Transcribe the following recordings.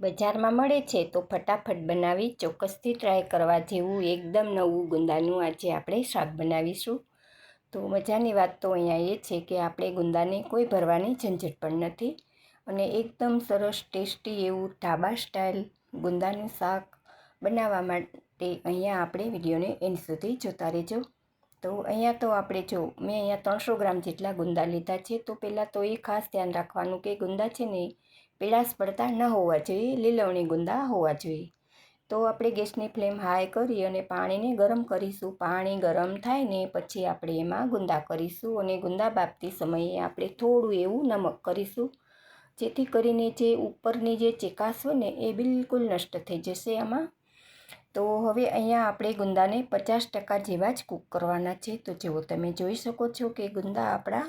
બજારમાં મળે છે, તો ફટાફટ બનાવી ચોક્કસથી ટ્રાય કરવા જેવું એકદમ નવું ગુંદાનું આજે આપણે શાક બનાવીશું. તો મજાની વાત તો અહીંયા એ છે કે આપણે ગુંદાને કોઈ ભરવાની ઝંઝટ પણ નથી અને એકદમ સરસ ટેસ્ટી એવું ઢાબા સ્ટાઇલ ગુંદાનું શાક બનાવવા માટે અહીંયા આપણે વિડીયોને એન્ડ સુધી જોતા રહેજો. તો અહીંયા તો આપણે જો, મેં અહીંયા ત્રણસો ગ્રામ જેટલા ગુંદા લીધા છે, તો પહેલાં તો એ ખાસ ધ્યાન રાખવાનું કે ગુંદા છે ને પીળાશ પડતા ન હોવા જોઈએ, લીલવણી ગુંદા હોવા જોઈએ. તો આપણે ગેસની ફ્લેમ હાઈ કરી અને પાણીને ગરમ કરીશું. પાણી ગરમ થાય ને પછી આપણે એમાં ગુંદા કરીશું અને ગુંદા બાફતી સમયે આપણે થોડું એવું નમક કરીશું, જેથી કરીને જે ઉપરની જે ચેકાશ હોય ને એ બિલકુલ નષ્ટ થઈ જશે આમાં. તો હવે અહીંયા આપણે ગુંદાને પચાસ ટકા જેવા જ કૂક કરવાના છે. તો જેવો તમે જોઈ શકો છો કે ગુંદા આપણા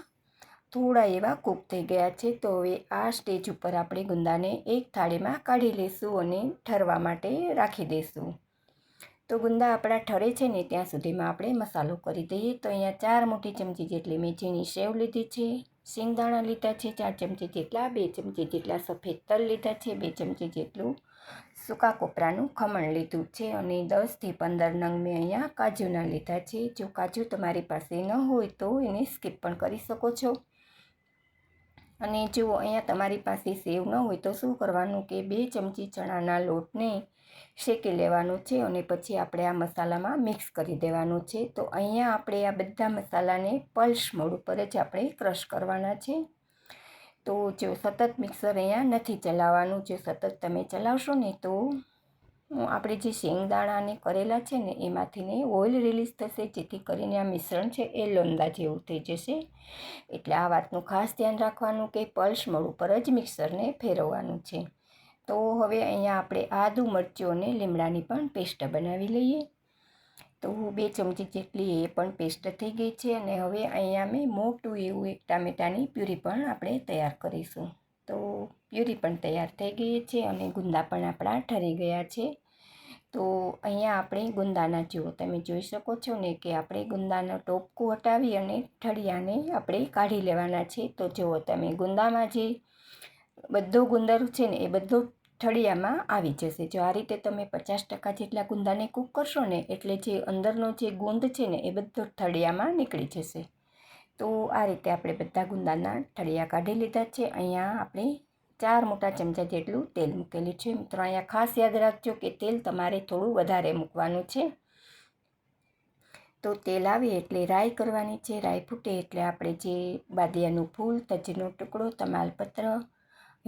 થોડા એવા કૂક થઈ ગયા છે તો હવે આ સ્ટેજ ઉપર આપણે ગુંદાને એક થાળીમાં કાઢી લઈશું અને ઠરવા માટે રાખી દઈશું. તો ગુંદા આપણા ઠરે છે ને ત્યાં સુધીમાં આપણે મસાલો કરી દઈએ. તો અહીંયા ચાર મોટી ચમચી જેટલી મેં ઝીણી સેવ લીધી છે, શિંગદાણા લીધા છે, ચાર ચમચી જેટલા, બે ચમચી જેટલા સફેદ તલ લીધા છે, બે ચમચી જેટલું સૂકા કોપરાનું ખમણ લીધું છે અને દસથી પંદર નંગ મેં અહીંયા કાજુના લીધા છે. જો કાજુ તમારી પાસે ન હોય તો એને સ્કીપ પણ કરી શકો છો. અને જુઓ, અહીંયા તમારી પાસે સેવ ન હોય તો શું કરવાનું કે બે ચમચી ચણાના લોટને શેકી લેવાનો છે અને પછી આપણે આ મસાલામાં મિક્સ કરી દેવાનું છે. તો અહીંયા આપણે આ બધા મસાલાને પલ્સ મોડ ઉપર જ આપણે ક્રશ કરવાના છે. તો જો સતત મિક્સર અહીંયા નથી ચલાવવાનું, જો સતત તમે ચલાવશો ને તો આપણે જે શેંગદાણાને કરેલા છે ને, એમાંથી ને ઓઇલ રિલીઝ થશે, જેથી કરીને આ મિશ્રણ છે એ લોંદા જેવું થઈ જશે. એટલે આ વાતનું ખાસ ધ્યાન રાખવાનું કે પલ્સ મોડ ઉપર જ મિક્સરને ફેરવવાનું છે. તો હવે અહીંયા આપણે આદુ મરચું અને લીમડાની પણ પેસ્ટ બનાવી લઈએ. તો બે ચમચી જેટલી એ પણ પેસ્ટ થઈ ગઈ છે અને હવે અહીંયા મેં મોટું એવું એક ટામેટાની પ્યુરી પણ આપણે તૈયાર કરીશું. તો પ્યુરી પણ તૈયાર થઈ ગઈ છે અને ગુંદા પણ આપણા ઠરી ગયા છે. તો અહીંયા આપણે ગુંદાના જુઓ, તમે જોઈ શકો છો ને કે આપણે ગુંદાનો ટોપકું હટાવી અને ઠળિયાને આપણે કાઢી લેવાના છે. તો જુઓ, તમે ગુંદામાં જે બધો ગુંદર છે ને એ બધો ઠળિયામાં આવી જશે. જો આ રીતે તમે પચાસ ટકા જેટલા ગુંદાને કૂક કરશો ને એટલે જે અંદરનો જે ગુંદ છે ને એ બધો ઠળિયામાં નીકળી જશે. તો આ રીતે આપણે બધા ગુંદાના ઠળિયા કાઢી લીધા છે. અહીંયા આપણે ચાર મોટા ચમચા જેટલું તેલ મૂકેલું છે. મિત્રો, અહીંયા ખાસ યાદ રાખજો કે તેલ તમારે થોડું વધારે મૂકવાનું છે. તો તેલ આવે એટલે રાઈ કરવાની છે. રાઈ ફૂટે એટલે આપણે જે બાદિયાનું ફૂલ, તજનો ટુકડો, તમાલપત્ર,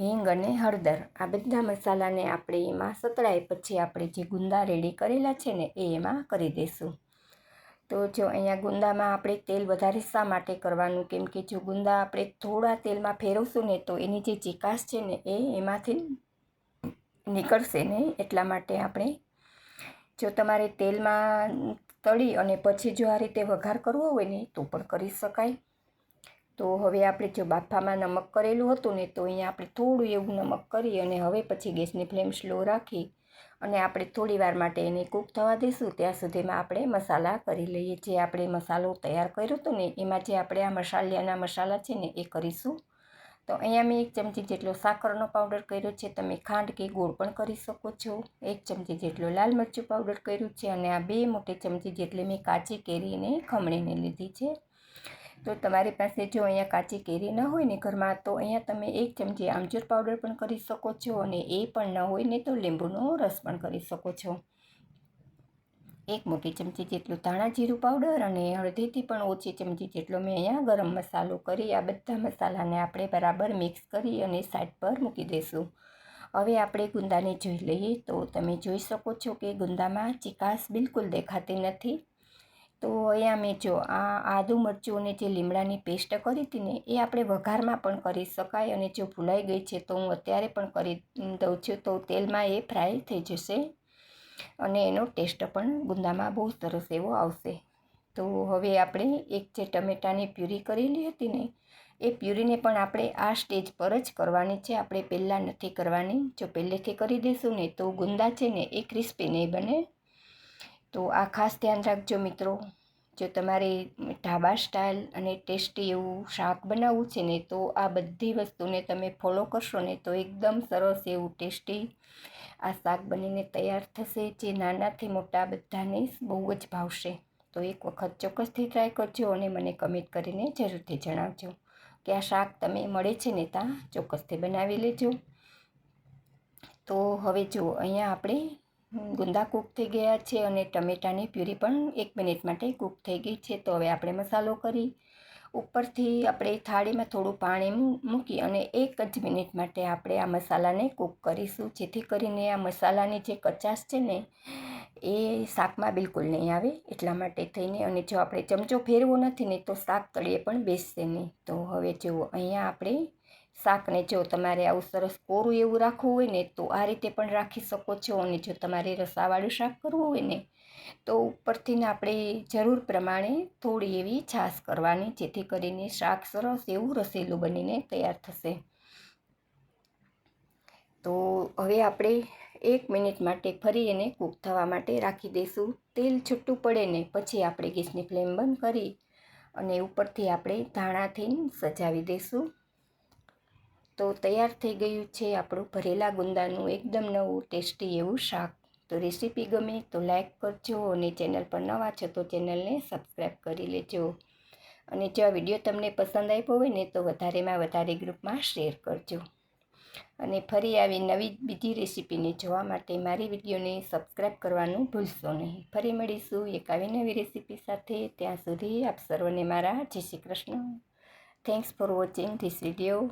હિંગ અને હળદર આ બધા મસાલાને આપણે એમાં સતળાય પછી આપણે જે ગુંદા રેડી કરેલા છે ને એ એમાં કરી દઈશું. તો જો અહીંયા ગુંદામાં આપણે તેલ વધારે શા માટે કરવાનું? કેમ કે જો ગુંદા આપણે થોડા તેલમાં ફેરવશું ને તો એની જે ચિકાસ છે ને એ એમાંથી નીકળશે ને એટલા માટે આપણે જો તમારે તેલમાં તળી અને પછી જો આ રીતે વઘાર કરવો હોય ને તો પણ કરી શકાય. તો હવે આપણે જો બાફામાં નમક કરેલું હતું ને તો અહીંયા આપણે થોડું એવું નમક કરી અને હવે પછી ગેસની ફ્લેમ સ્લો રાખી અને આપણે થોડી વાર માટે એને કૂક થવા દઈશું. ત્યાં સુધીમાં આપણે મસાલા કરી લઈએ. જે આપણે મસાલો તૈયાર કર્યો હતો ને, એમાં જે આપણે આ મસાલિયાના મસાલા છે ને, એ કરીશું. તો અહીંયા મેં એક ચમચી જેટલો સાકરનો પાવડર કર્યો છે. તમે ખાંડ કે ગોળ પણ કરી શકો છો. એક ચમચી જેટલો લાલ મરચું પાવડર કર્યું છે. અને આ બે મોટી ચમચી જેટલી મેં કાચી કેરીને ખમણીને લીધી છે. તો તમારી પાસે જો અહીંયા કાચી કેરી ન હોય ને ઘરમાં, તો અહીંયા તમે એક ચમચી આમચૂર પાવડર પણ કરી શકો છો અને એ પણ ન હોય ને તો લીંબુનો રસ પણ કરી શકો છો. એક મોટી ચમચી જેટલું ધાણા જીરું પાવડર અને હળદીથી પણ ઓછી ચમચી જેટલો મેં અહીંયા ગરમ મસાલો કરી, આ બધા મસાલાને આપણે બરાબર મિક્સ કરી અને સાઈડ પર મૂકી દઈશું. હવે આપણે ગુંદાને જોઈ લઈએ, તો તમે જોઈ શકો છો કે ગુંદામાં ચિકાસ બિલકુલ દેખાતી નથી. તો અહીંયા મેં જો આ આદુ મરચું અને જે લીમડાની પેસ્ટ કરી હતી ને, એ આપણે વઘારમાં પણ કરી શકાય અને જો ભૂલાઈ ગઈ છે તો હું અત્યારે પણ કરી દઉં છું. તો તેલમાં એ ફ્રાય થઈ જશે અને એનો ટેસ્ટ પણ ગુંદામાં બહુ સરસ એવો આવશે. તો હવે આપણે એક જે ટમેટાની પ્યુરી કરેલી હતી ને, એ પ્યુરીને પણ આપણે આ સ્ટેજ પર જ કરવાની છે. આપણે પહેલાં નથી કરવાની. જો પહેલેથી કરી દઈશું ને તો ગુંદા છે ને એ ક્રિસ્પી નહીં બને. તો આ ખાસ ધ્યાન રાખજો મિત્રો. જો તમારે ઢાબા સ્ટાઇલ અને ટેસ્ટી એવું શાક બનાવવું છે ને, તો આ બધી વસ્તુને તમે ફોલો કરશો ને, તો એકદમ સરસ એવું ટેસ્ટી આ શાક બનીને તૈયાર થશે, જે નાનાથી મોટા બધાને બહુ જ ભાવશે. તો એક વખત ચોક્કસથી ટ્રાય કરજો અને મને કમેન્ટ કરીને જરૂરથી જણાવજો કે આ શાક તમે મળે છે ને ત્યાં ચોક્કસથી બનાવી લેજો. તો હવે જો, અહીંયા આપણે ગુંદા કૂક થઈ ગયા છે અને ટમેટાની પ્યુરી પણ એક મિનિટ માટે કૂક થઈ ગઈ છે. તો હવે આપણે મસાલો કરી ઉપરથી આપણે થાળીમાં થોડું પાણી મૂકી અને એક જ મિનિટ માટે આપણે આ મસાલાને કૂક કરીશું. જેથી કરીને આ મસાલાની જે કચાશ છે ને, એ શાકમાં બિલકુલ નહીં આવે એટલા માટે થઈને અને જો આપણે ચમચો ફેરવો નથી ને તો શાક તળીએ પણ બેસશે નહીં. તો હવે જુઓ, અહીંયા આપણે શાકને જો તમારે આવું સરસ કોરું એવું રાખવું હોય ને, તો આ રીતે પણ રાખી શકો છો. અને જો તમારે રસાવાળું શાક કરવું હોય ને, તો ઉપરથી ને આપણે જરૂર પ્રમાણે થોડી એવી છાશ કરવાની, જેથી કરીને શાક સરસ એવું રસેલું બનીને તૈયાર થશે. તો હવે આપણે એક મિનિટ માટે ફરી એને કૂક થવા માટે રાખી દઈશું. તેલ છૂટું પડે ને, પછી આપણે ગેસની ફ્લેમ બંધ કરી અને ઉપરથી આપણે ધાણાથી સજાવી દઈશું. તો તૈયાર થઈ ગયું છે આપણું ભરેલા ગુંદાનું એકદમ નવું, ટેસ્ટી એવું શાક. તો રેસીપી ગમે તો લાઈક કરજો અને ચેનલ પર નવા છો તો ચેનલને સબસ્ક્રાઈબ કરી લેજો. અને જો આ વીડિયો તમને પસંદ આવ્યો હોય ને તો વધારેમાં વધારે ગ્રુપમાં શેર કરજો. અને ફરી આવી નવી બીજી રેસીપીને જોવા માટે મારી વિડીયોને સબસ્ક્રાઈબ કરવાનું ભૂલશો નહીં. ફરી મળીશું એક આવી નવી રેસીપી સાથે. ત્યાં સુધી આપ સર્વને મારા જય Shri Krishna. Thanks for watching this video